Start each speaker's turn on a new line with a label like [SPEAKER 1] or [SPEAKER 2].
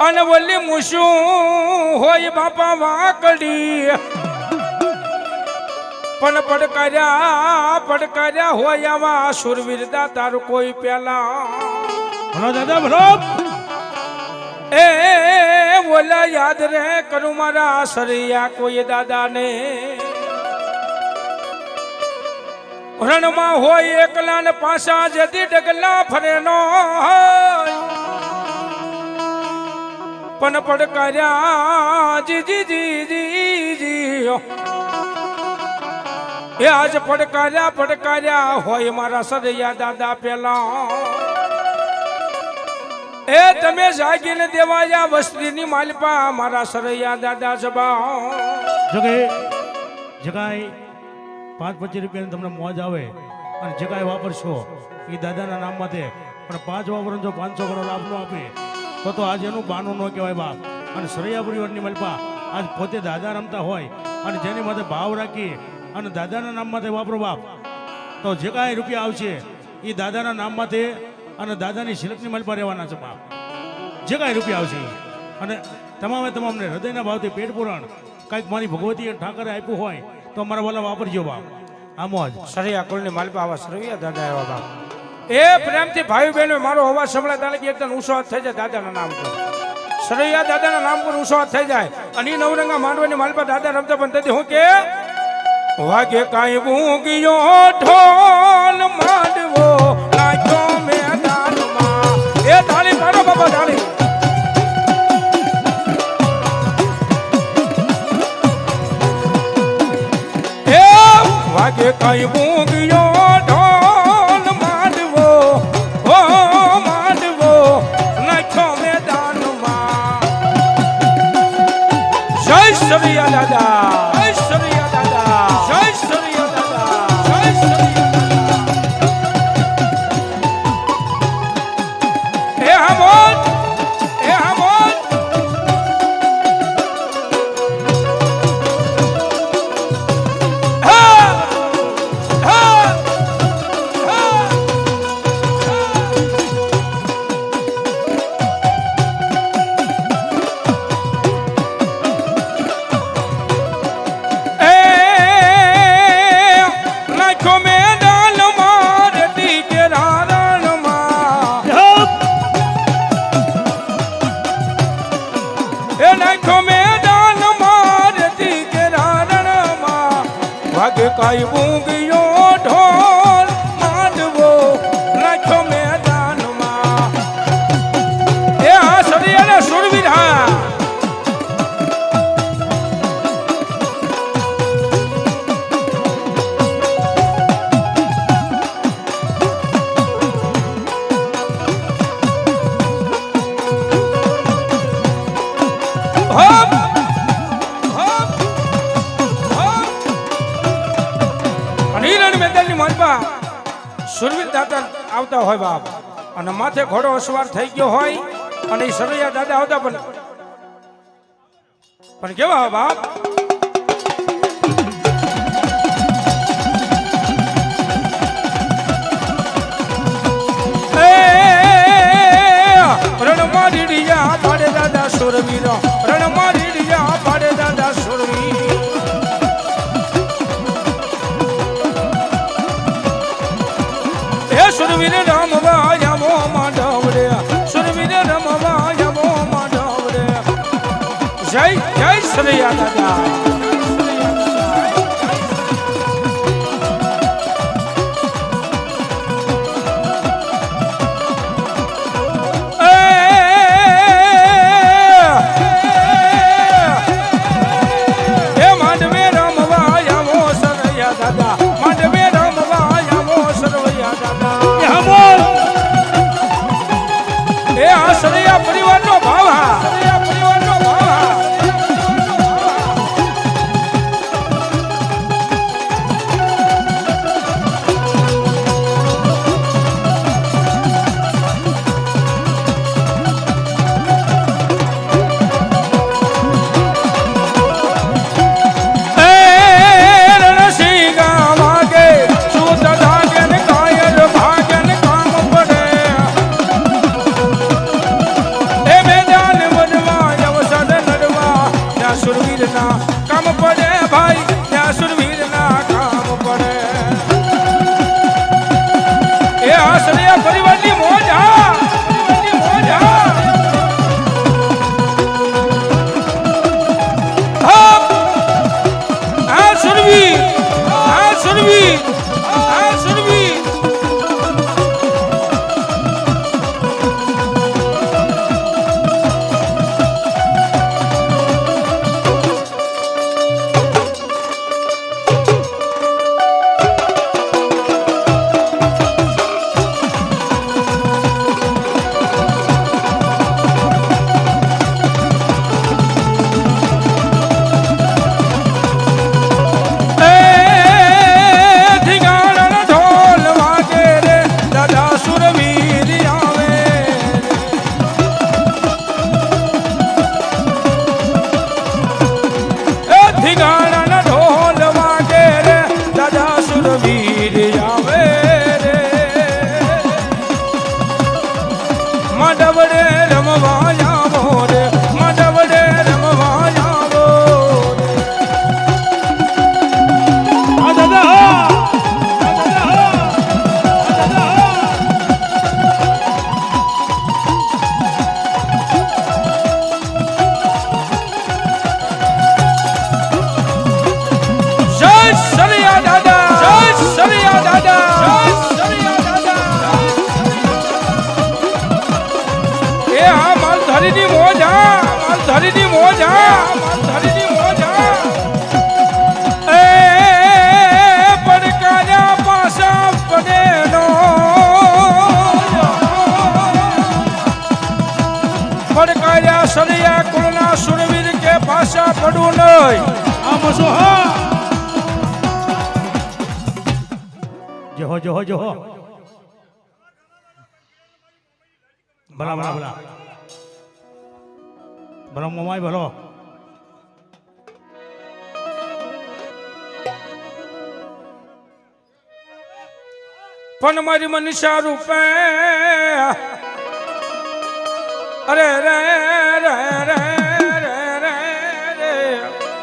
[SPEAKER 1] અને વલ્લી મૂશું હોય બાપા વાકડી. પણ પડકાર્યા પડકાર્યા હોય આવા સુરવીરદા તારું કોઈ પેલા.
[SPEAKER 2] ભલો દાદા ભલો.
[SPEAKER 1] એ ઓલા યાદ રે કરું મારા સરિયા કોઈ દાદાને. રણમાં હોય એકલા ને પાછા જતી ડગલા ફરે પણ પડકાર્યા જી જી જી જી જી એ આજ પડકાર્યા પડકાર્યા હોય મારા સરૈયા દાદા પેલા. એ તમે જાગીને દેવાયા વસ્તીની માલપા મારા સરૈયા દાદા જબા.
[SPEAKER 2] જગે જગાઈ પાંચ, પચીસ રૂપિયાની તમને મોજ આવે અને જગાઈ વાપરશો એ દાદાના નામ માટે. પણ પાંચ વાપરો જો પાંચસો કરોડ લાભ ન આપે. તો તો આજ એનું બાનું ન કહેવાય બાપ. અને સરૈયા પરિવારની મલપા, આજ પોતે દાદા રમતા હોય અને જેની માટે ભાવ રાખી અને દાદાના નામ માટે વાપરો બાપ. તો જે કાંઈ રૂપિયા આવશે એ દાદાના નામ માટે અને દાદાની શિલકની મલપા રહેવાના છે બાપ. જે કાંઈ રૂપિયા આવશે. અને તમામે તમામને હૃદયના ભાવથી પેટ પૂરણ કાંઈક મારી ભગવતી અને ઠાકરે આપ્યું હોય તો અમારા વાલા વાપરજો બાપ. આમ જ.
[SPEAKER 1] સરૈયા કુલની માલપા આવા સરૈયા દાદા એવા બાપ. એ પ્રેમથી ભાઈ બહેનો, મારો અવાજ સંભળાય તાલે કે એકદમ ઊંચો હાથ થઈ જાય દાદાના નામ પર. સરૈયા દાદાના નામ પર ઊંચો થઈ જાય. અને એ નવરંગા માંડવાની માલપા દાદા રમતા પણ તેથી હું કે, વાગે કાંઈ ભૂગ્યો ઢોલ માંડવો નાખ્યો મેદાનમાં. એ તાળી મારો બાબા એ વાગે કાંઈ મૂંગયો વાગે કાંઈ સુરવીર દાદા આવતા હોય બાપ. અને માથે ઘોડો અસવાર થઈ ગયો હોય અને સરૈયા દાદા આવતા પણ પણ કેવા બાપ? રણમાં રીડિયા પાડે દાદા સુરવીર રણમાં રીડિયા પાડે દાદા સુરવીર જય જય સરૈયા દાદા એ માંડવે ભાવ આવો
[SPEAKER 2] જોહો જોહો જોહો ભલા ભલા ભલા. ભલો મોમાય ભલો.
[SPEAKER 1] પણ મારી મનસા રૂપે અરે રે રે રે.